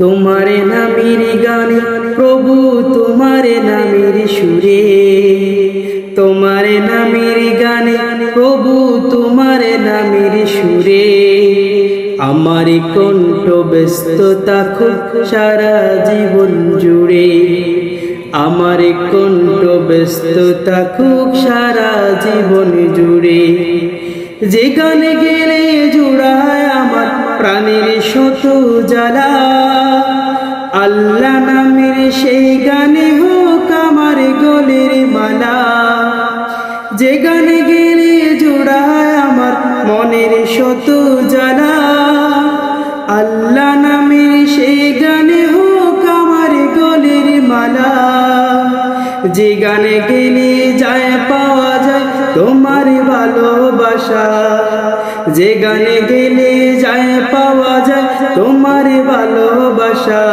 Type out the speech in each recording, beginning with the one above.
তোমারে নামের গানে, প্রভু তোমারে নামের সুরে। তোমারে নামের গানে, প্রভু তোমারে নামের সুরে। আমার কণ্ঠ ব্যস্ততা খুব সারা জীবন জুড়ে। আমার কণ্ঠ ব্যস্ততা খুব সারা জীবন জুড়ে। যে গানে গেলে জুড়ায় প্রাণের শত জ্বালা। আল্লাহ নামের সেই গানে হোক আমার গলের মালা। যে গানে গেলে জোড়ায় আমার মনের শত জ্বালা। আল্লাহ নামের সেই গানে হোক আমার গলের মালা। যে গানে গেলে যায় পাওয়া যায় তোমার ভালোবাসা। যে গানে যায় তোমার ভালোবাসা।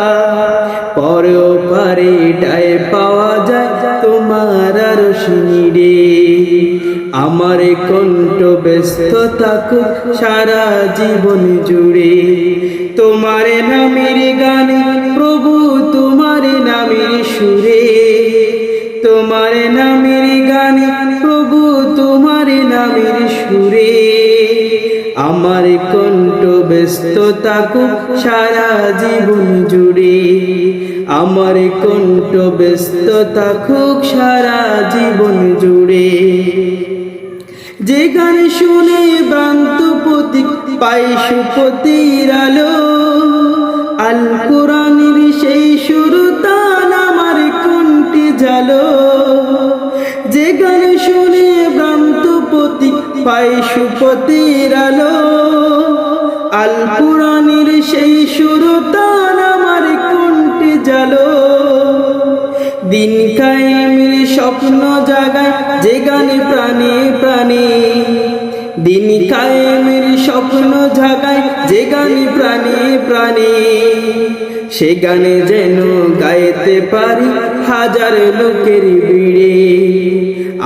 পরেও পারে ডায় পাওয়া যায় তোমার আর রে। আমার কণ্ঠ ব্যস্ত থাকুক সারা জীবন জুড়ে। তোমার নামের গানে প্রভু, তোমার নামের সুরে। তোমার নামের গানে প্রভু, তোমার নামের সুরে। আমার কণ্ঠ ব্যস্ত থাকুক সারা জীবন জুড়ে। আমার কণ্ঠ ব্যস্ত থাকুক সারা জীবন জুড়ে। যে গান শুনে বান্ত প্রতীক পাই সুপতির আলো আল কোরআনের সেই শুরু তান আমার কণ্ঠে জালো। পাই সুপতির আলো, আল কোরআনের সেই শুরু তান আমার কণ্ঠে জালো। দিন কায়েমের স্বপ্ন জাগায় যে গানে প্রাণে প্রাণে। দিন কায়েমের স্বপ্ন জাগায় যে গানে প্রাণে প্রাণে। সে গানে যেন গাইতে পারি হাজার লোকের ভিড়ে।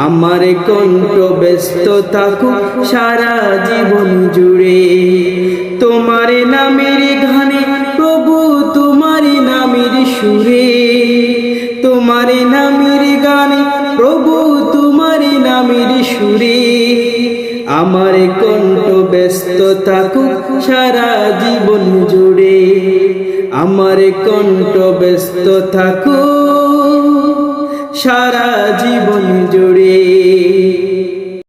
আমার কণ্ঠ ব্যস্ত থাকুক সারা জীবন জুড়ে। তোমার নামের গানে প্রভু তোমার নামের সুরে। তোমার নামের গানে প্রভু তোমার নামের সুরে। আমার কণ্ঠ ব্যস্ত থাকুক সারা জীবন জুড়ে। আমার কণ্ঠ ব্যস্ত থাকুক সারা জীবন জুড়ে।